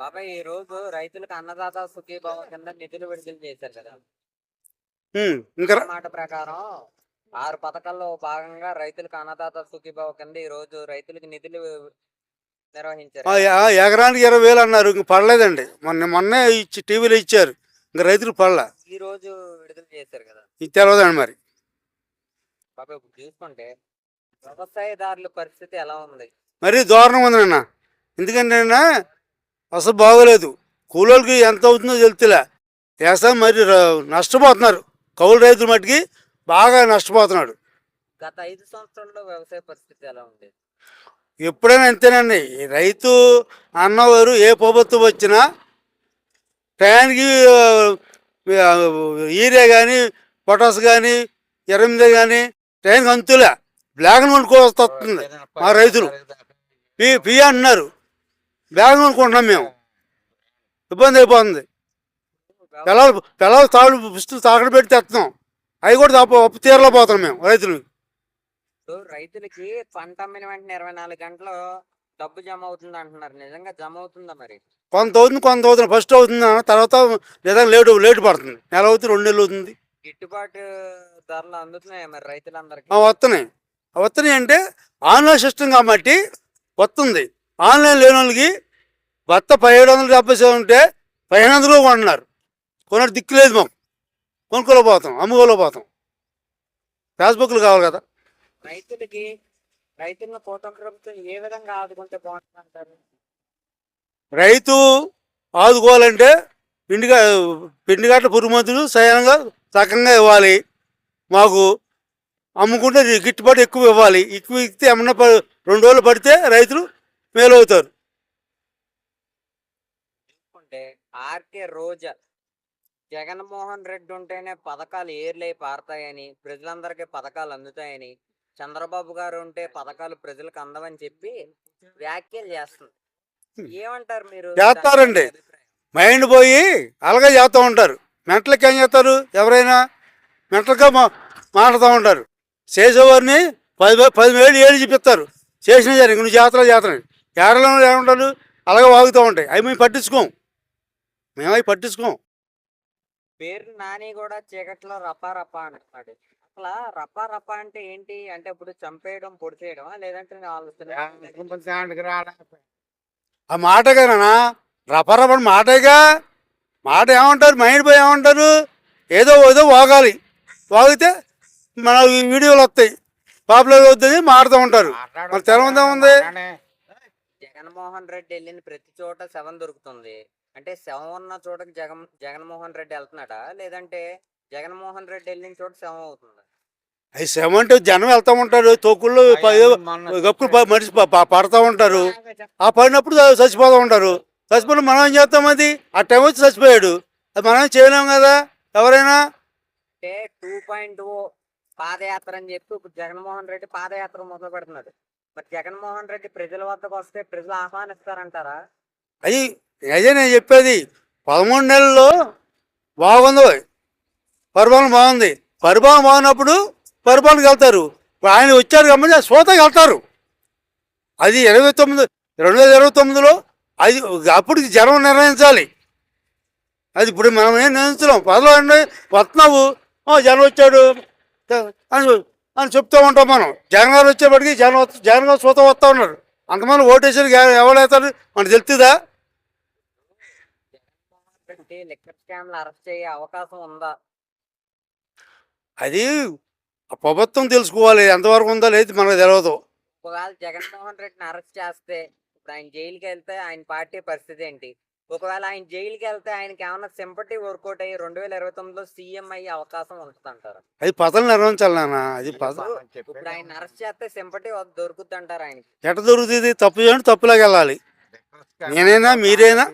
బాబాయ్ ఈ రోజు రైతులకు అన్నదాత సుఖీభావ కింద నిధులు విడుదల చేశారు కదా. ఇంకా మాట ప్రకారం ఆరు పథకాల్లో భాగంగా రైతులకు అన్నదాత సుఖీభావ కింద ఈ రోజు రైతులకు నిధులు నిర్వహించారు. ఎకరానికి ఇరవై వేలు అన్నారు ఇంక పడలేదండి. మొన్న మొన్నే ఇచ్చి టీవీలో ఇచ్చారు ఇంకా రైతులు పడలే. ఈ రోజు విడుదల చేశారు కదా. ఇది తెలియదండి మరి. బాబాయ్ చూసుకుంటే వ్యవసాయదారుల పరిస్థితి ఎలా ఉంది? మరీ దారుణం ఉంది నాన్న ఎందుకంటే అసలు బాగోలేదు. కూలోళ్ళకి ఎంత అవుతుందో తెలుతులే వ్యవసాయం మరి నష్టపోతున్నారు. కౌలు రైతుల మట్టుకి బాగా నష్టపోతున్నాడు. గత ఐదు సంవత్సరాల్లో వ్యవసాయ పరిస్థితి ఎలా ఉంది? ఎప్పుడైనా అంతేనండి. రైతు అన్నవారు ఏ ప్రభుత్వం వచ్చినా టయానికి యూరియా కానీ పొటాస్ కానీ ఎనిమిది కానీ టైంకి అంతులే బ్లాక్ కొనుక్కోవలసి వస్తుంది మా రైతులు. పి పి అంటున్నారు బ్లాక్ కొనుక్కుంటున్నాం మేము. ఇబ్బంది అయిపోతుంది. పిల్లలు పిల్లలు తాడు పుస్తలు తాకడ పెట్టి తెస్తున్నాం అవి కూడా తప్ప అప్పు తీరలో పోతున్నాం మేము రైతులు రైతులకి పంట అమ్మిన వెంటనే ఇరవై నాలుగు గంటలు డబ్బు జమ అవుతుంది అంటున్నారు. నిజంగా జమ అవుతుందా మరి? కొంత అవుతుంది కొంత అవుతుంది. ఫస్ట్ అవుతుంది తర్వాత నిజంగా లేటు లేటు పడుతుంది. నెల అవుతుంది రెండు నెలలు అవుతుంది. గిట్టుబాటు ధరలు అందుతున్నాయి మరి రైతులందరికీ? వస్తున్నాయి. వస్తున్నాయి అంటే ఆన్లైన్ సిస్టమ్ కాబట్టి వస్తుంది. ఆన్లైన్ లేని వాళ్ళకి భర్త పదిహేడు వందల డెబ్బై ఉంటే పదిహేను వందలు కొంటున్నారు. కొనడు దిక్కు లేదు మాకు. కొనుక్కోలేకపోతాం అమ్ముకోలేకపోతాం. ఫేస్బుక్లు కావాలి కదా. రైతులకి రైతులను ప్రభుత్వం ఏ విధంగా ఆదుకుంటే బాగుంటుంది అంటారు రైతు ఆదుకోవాలంటే పిండిగా పిండిగట్ల పురుమంతులు సయానంగా సకంగా ఇవ్వాలి. మాకు అమ్ముకుంటే గిట్టుబాటు ఎక్కువ ఇవ్వాలి. ఎక్కువ ఇస్తే ఏమన్నా రెండు రోజులు పడితే రైతులు మేలవుతారు చూసుకుంటే ఆర్కే రోజా జగన్మోహన్ రెడ్డి ఉంటేనే పథకాలు ఏర్లై పారతాయని ప్రజలందరికీ పథకాలు అందుతాయని చంద్రబాబు గారు ఉంటే పథకాలు ప్రజలకు అందవని చెప్పి వ్యాఖ్యలు చేస్తుంది ఏమంటారు మీరు? చేస్తారండి. మైండ్ పోయి అలాగే చేస్తూ ఉంటారు. మెంటలకి ఏం చేస్తారు? ఎవరైనా మెంటల్గా మా మాట్లాడుతూ ఉంటారు. చేసేవారిని పది పది వేలు ఏళ్ళు చూపిస్తారు. చేసిన సరే నువ్వు జాతర జాతర ఏడలో ఏమంటారు అలాగే వాగుతూ ఉంటాయి. అవి మేము పట్టించుకోం. మేము అవి పట్టించుకోం. పేరు నాని కూడా చీకట్లో రపా రపా అంటున్నాడు. అసలు రపా రపా అంటే ఏంటి? అంటే ఇప్పుడు చంపేయడం పొడి చేయడం లేదంటే నేను ఆలోచన ఆ మాటగానా రపరపని మాటేగా? మాట ఏమంటారు? మైండ్ పోయి ఏమంటారు? ఏదో ఏదో వాగాలి. వాగితే మన ఈ వీడియోలు వస్తాయి. పాపులర్ అవుతుంది మాడుతూ ఉంటారు. మరి తెలవదే ఉంది? జగన్మోహన్ రెడ్డి వెళ్ళిన ప్రతి చోట శవం దొరుకుతుంది. అంటే శవం ఉన్న చోటకి జగన్ జగన్మోహన్ రెడ్డి వెళ్తున్నాడా? లేదంటే జగన్మోహన్ రెడ్డి వెళ్ళిన చోట శవం అవుతుందా? అవి సెవెంటీ జనం వెళ్తూ ఉంటారు. తోకుళ్ళు గప్పులు మనిషి పడతా ఉంటారు. ఆ పడినప్పుడు చచ్చిపోతూ ఉంటారు. చచ్చిపోయిన మనం ఏం చేస్తాం అది? ఆ టైం వచ్చి చచ్చిపోయాడు. అది మనం చేయలేం కదా? ఎవరైనా? అంటే టూ పాయింట్ ఓ పాదయాత్ర అని చెప్పి ఇప్పుడు జగన్మోహన్ రెడ్డి పాదయాత్ర మొదలు పెడుతున్నాడు మరి జగన్మోహన్ రెడ్డి ప్రజల వద్దకు వస్తే ప్రజలు ఆహ్వానిస్తారంటారా? అది అదే నేను చెప్పేది. పదమూడు నెలల్లో బాగుంది పరిపాలన బాగుంది. పరిపాలన బాగున్నప్పుడు పరిపాలనకి వెళ్తారు. ఇప్పుడు ఆయన వచ్చారు కాబట్టి సోతకి వెళ్తారు. అది ఇరవై తొమ్మిది రెండు వేల ఇరవై తొమ్మిదిలో అది అప్పుడు జనం నిర్ణయించాలి. అది ఇప్పుడు మనం ఏం నిర్ణయించలేం. పదలో వస్తున్నావు. జనం వచ్చాడు. అని అని చెప్తూ ఉంటాం మనం. జగన్ గారు వచ్చేప్పటికి వస్త- జగన్ గారు సూత వస్తూ ఉన్నారు. అంతమంది ఓటేసారు ఎవరు వేస్తారు మనకు తెలుస్తుందా? అవకాశం ఉందా? అది ఆ ప్రభుత్వం తెలుసుకోవాలి. ఎంతవరకు ఉందో లేదు మనకు తెలియదు ఒకవేళ జగన్మోహన్ రెడ్డిని అరెస్ట్ చేస్తే ఇప్పుడు ఆయన జైలుకి వెళ్తే ఆయన పార్టీ పరిస్థితి ఏంటి? ఒకవేళ ఆయన జైలుకి వెళ్తే ఆయనకి ఏమైనా సింపతి వర్కౌట్ అయ్యి రెండు వేల ఇరవై తొమ్మిదిలో సీఎం అయ్యే అవకాశం ఉంటుంది అంటారు అది పదలు నిర్వహించాలి అది పద ఇప్పుడు ఆయన అరెస్ట్ చేస్తే సింపతి దొరుకుద్ది అంటారు ఆయనకి. ఎట దొరుకుతుంది? తప్పు చేయండి తప్పులాగా వెళ్ళాలి. నేనైనా మీరైనా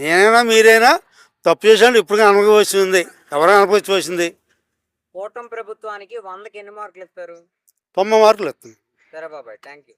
నేనైనా మీరైనా తప్పు చేసాడు ఇప్పుడు అనుభవిస్తుంది. ఎవరైనా అనుభవించవలసింది? కూటమి ప్రభుత్వానికి వందకి ఎన్ని మార్కులు ఇస్తారు? తొంభై మార్కులు ఇస్తుంది. సరే బాబాయ్ థ్యాంక్ యూ